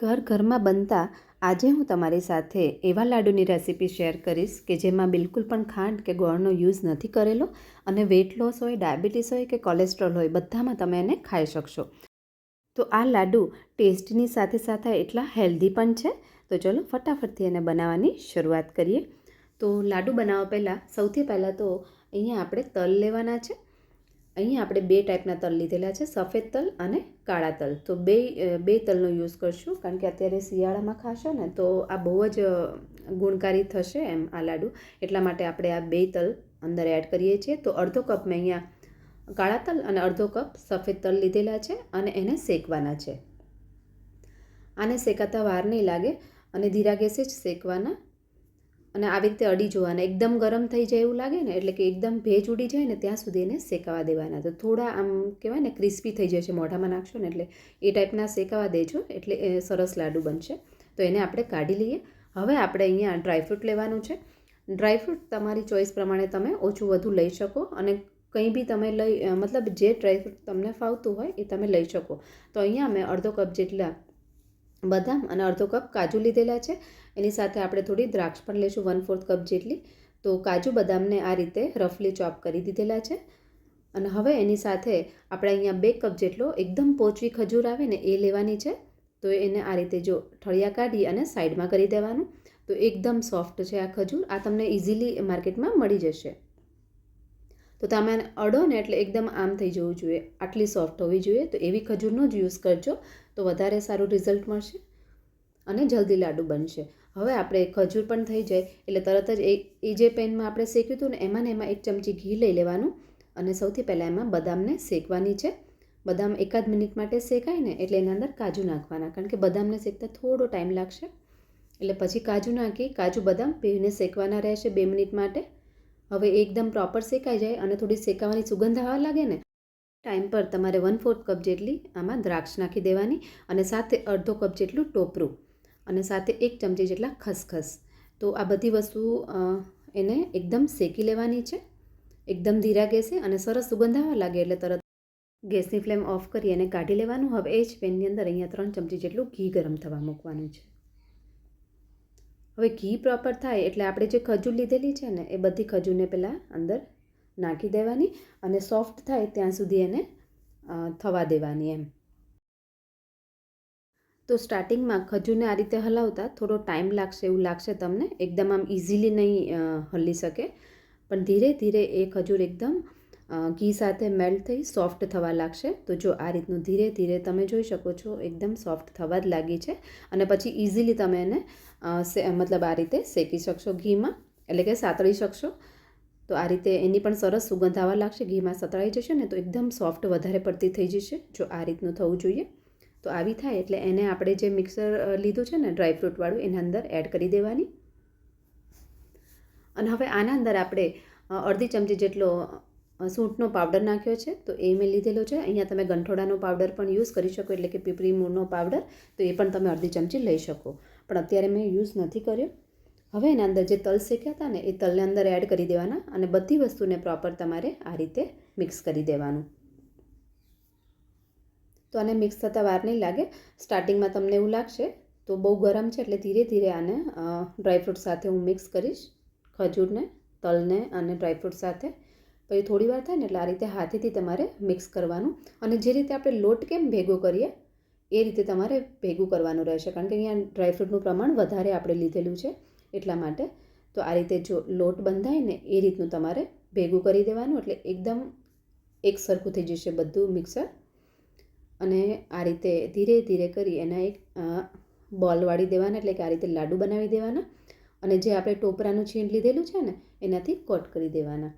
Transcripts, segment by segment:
ઘર ઘરમાં બનતા આજે હું તમારી સાથે એવા લાડુની રેસીપી શેર કરીશ કે જેમાં બિલકુલ પણ ખાંડ કે ગોળનો યુઝ નથી કરેલો અને વેટ લોસ હોય ડાયાબિટીસ હોય કે કોલેસ્ટ્રોલ હોય, બધામાં તમે એને ખાઈ શકશો. તો આ લાડુ ટેસ્ટની સાથે સાથે એટલા હેલ્ધી પણ છે. તો ચલો ફટાફટથી એને બનાવવાની શરૂઆત કરીએ. તો લાડુ બનાવવા પહેલાં સૌથી પહેલાં તો અહીંયા આપણે તલ લેવાના છે. અહીંયા આપણે બે ટાઈપના તલ લીધેલા છે, સફેદ તલ અને કાળા તલ. તો બે બે તલનો યુઝ કરશું, કારણ કે અત્યારે શિયાળામાં ખાશો ને, તો આ બહુ જ ગુણકારી થશે એમ આ લાડુ. એટલા માટે આપણે આ બે તલ અંદર એડ કરીએ છીએ. તો અડધો કપ મેં અહીંયા કાળા તલ અને અડધો કપ સફેદ તલ લીધેલા છે અને એને શેકવાના છે. આને શેકાતા વાર નહીં લાગે અને ધીરા ગેસે જ શેકવાના. અને આવી રીતે અડી જોવાના. એકદમ ગરમ થઈ જાય એવું લાગે ને, એટલે કે એકદમ ભેજ ઉડી જાય ને, ત્યાં સુધી એને શેકાવા દેવાના. તો થોડા આમ કહેવાય ને, ક્રિસ્પી થઈ જશે, મોઢામાં નાખશો ને, એટલે એ ટાઈપના શેકાવા દેજો, એટલે એ સરસ લાડુ બનશે. તો એને આપણે કાઢી લઈએ. હવે આપણે અહીંયા ડ્રાયફ્રૂટ લેવાનું છે. ડ્રાયફ્રૂટ તમારી ચોઈસ પ્રમાણે તમે ઓછું વધુ લઈ શકો અને કંઈ બી તમે લઈ, મતલબ જે ડ્રાયફ્રૂટ તમને ફાવતું હોય એ તમે લઈ શકો. તો અહીંયા મેં અડધો કપ જેટલા બદામ અને અડધો કપ કાજુ લીધેલા છે. એની સાથે આપણે થોડી દ્રાક્ષ પણ લઈશું વન ફોર્થ કપ જેટલી. તો કાજુ બદામને આ રીતે રફલી ચોપ કરી દીધેલા છે. અને હવે એની સાથે આપણે અહીંયા બે કપ જેટલો એકદમ પોચવી ખજૂર આવે ને એ લેવાની છે. તો એને આ રીતે જો ઠળિયા કાઢી અને સાઈડમાં કરી દેવાનું. તો એકદમ સોફ્ટ છે આ ખજૂર. આ તમને ઇઝીલી માર્કેટમાં મળી જશે. તો તમે અડો ને એટલે એકદમ આમ થઈ જવું જોઈએ. આટલી સોફ્ટ હોવી જોઈએ. તો એવી ખજૂરનો જ યુઝ કરજો. તો વધારે સારું રિઝલ્ટ મળશે અને જલ્દી લાડુ બનશે. હવે આપણે ખજૂર પણ થઈ જાય. એટલે તરત જ એ જે પેનમાં આપણે શેક્યું હતું ને, એમાં ને એમાં એક ચમચી ઘી લઈ લેવાનું. અને સૌથી પહેલાં એમાં બદામને શેકવાની છે. બદામ એકાદ મિનિટ માટે શેકાય ને એટલે એના અંદર કાજુ નાખવાના. કારણ કે બદામને શેકતા થોડો ટાઈમ લાગશે. એટલે પછી કાજુ નાખી, કાજુ બદામ બેને શેકવાના રહેશે બે મિનિટ માટે. હવે એકદમ પ્રોપર શેકાઈ જાય અને થોડી શેકાવાની સુગંધ આવવા લાગે ને ટાઈમ પર તમારે વન ફોર્થ કપ જેટલી આમાં દ્રાક્ષ નાખી દેવાની અને સાથે અડધો કપ જેટલું ટોપરું અને સાથે એક ચમચી જેટલા ખસખસ. તો આ બધી વસ્તુ એને એકદમ શેકી લેવાની છે. એકદમ ધીરા ગેસે અને સરસ સુગંધ આવવા લાગે એટલે તરત ગેસની ફ્લેમ ઓફ કરી અને કાઢી લેવાનું. હવે એ જ પેનની અંદર અહીંયા ત્રણ ચમચી જેટલું ઘી ગરમ થવા મૂકવાનું છે. હવે ઘી પ્રોપર થાય એટલે આપણે જે ખજૂર લીધેલી છે ને, એ બધી ખજૂરને પહેલાં અંદર નાખી દેવાની અને સોફ્ટ થાય ત્યાં સુધી એને થવા દેવાની એમ. તો સ્ટાર્ટિંગમાં ખજૂરને આ રીતે હલાવતા થોડો ટાઈમ લાગશે એવું લાગશે તમને, એકદમ આમ ઇઝીલી નહીં હલી શકે. પણ ધીરે ધીરે એ ખજૂર એકદમ ઘી સાથે મેલ્ટ થઈ સોફ્ટ થવા લાગશે. તો જો આ રીતનું ધીરે ધીરે તમે જોઈ શકો છો, એકદમ સોફ્ટ થવા જ લાગી છે. અને પછી ઇઝીલી તમે એને મતલબ આ રીતે શેકી શકશો ઘીમાં, એટલે કે સાતળી શકશો. તો આ રીતે એની પણ સરસ સુગંધ આવવા લાગશે, ઘીમાં સતળાઈ જશે ને તો એકદમ સોફ્ટ વધારે પડતી થઈ જશે, જો આ રીતનું થવું જોઈએ. તો આવી થાય એટલે એને આપણે જે મિક્સર લીધું છે ને ડ્રાયફ્રૂટવાળું એના અંદર એડ કરી દેવાની. અને હવે આના અંદર આપણે અડધી ચમચી જેટલો સૂંઠનો પાવડર નાખ્યો છે, તો એ મેં લીધેલો છે. અહીંયા તમે ગંઠોડાનો પાવડર પણ યુઝ કરી શકો, એટલે કે પીપરી મૂળનો પાવડર, તો એ પણ તમે અડધી ચમચી લઈ શકો. પણ અત્યારે મેં યુઝ નથી કર્યો. હવે એના અંદર જે તલ શેક્યા હતા ને, એ તલને અંદર એડ કરી દેવાના અને બધી વસ્તુને પ્રોપર તમારે આ રીતે મિક્સ કરી દેવાનું. તો આને મિક્સ થતાં વાર નહીં લાગે. સ્ટાર્ટિંગમાં તમને એવું લાગશે, તો બહુ ગરમ છે, એટલે ધીરે ધીરે આને ડ્રાયફ્રૂટ સાથે હું મિક્સ કરીશ ખજૂરને, તલને અને ડ્રાયફ્રૂટ સાથે. પછી થોડી વાર થાય ને એટલે આ રીતે હાથેથી તમારે મિક્સ કરવાનું. અને જે રીતે આપણે લોટ કેમ ભેગો કરીએ, એ રીતે તમારે ભેગું કરવાનું રહેશે. કારણ કે અહીંયા ડ્રાયફ્રૂટનું પ્રમાણ વધારે આપણે લીધેલું છે એટલા માટે. તો આ રીતે જો લોટ બંધાય ને એ રીતનું તમારે ભેગું કરી દેવાનું એટલે એકદમ એક સરખું થઈ જશે બધું મિક્સર અને આ રીતે ધીરે ધીરે કરી એના એક બોલ વાળી દેવાના એટલે કે આ રીતે લાડુ બનાવી દેવાના. અને જે આપણે ટોપરાનું છીણ લીધેલું છે ને, એનાથી કોટ કરી દેવાના.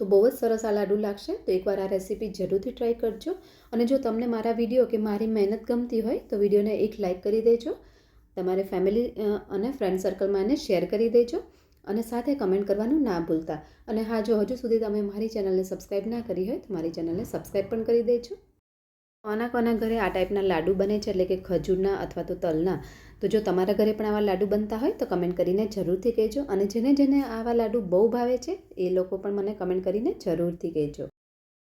તો બહુ જ સરસ આ લાડુ લાગશે. તો એકવાર આ રેસીપી જરૂરથી ટ્રાય કરજો. અને જો તમને મારા વીડિયો કે મારી મહેનત ગમતી હોય, તો વિડીયોને એક લાઇક કરી દેજો. તમારે ફેમિલી અને ફ્રેન્ડ સર્કલમાં એને શેર કરી દેજો. અને સાથે કમેન્ટ કરવાનું ના ભૂલતા. અને હા, જો હજુ સુધી તમે મારી ચેનલને સબસ્ક્રાઈબ ના કરી હોય, તો મારી ચેનલને સબસ્ક્રાઈબ પણ કરી દેજો. કોના કોના ઘરે આ ટાઈપના લાડુ બને છે? એટલે કે ખજૂરના અથવા તો તલના. તો જો તમારા ઘરે પણ આવા લાડુ બનતા હોય તો કમેન્ટ કરીને જરૂરથી કહેજો. અને જેને જેને આવા લાડુ બહુ ભાવે છે, એ લોકો પણ મને કમેન્ટ કરીને જરૂરથી કહેજો.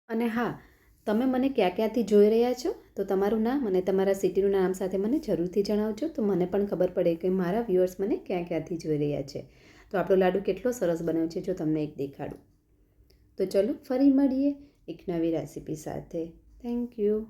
અને હા, તમે મને ક્યાં ક્યાંથી જોઈ રહ્યા છો? તો તમારું નામ અને તમારા સિટીનું નામ સાથે મને જરૂરથી જણાવજો. તો મને પણ ખબર પડે કે મારા વ્યૂઅર્સ મને ક્યાં ક્યાંથી જોઈ રહ્યા છે. તો આપણો લાડુ કેટલો સરસ બન્યો છે, જો તમને એક દેખાડું. તો ચલો ફરી મળીએ એક નવી રેસીપી સાથે. Thank you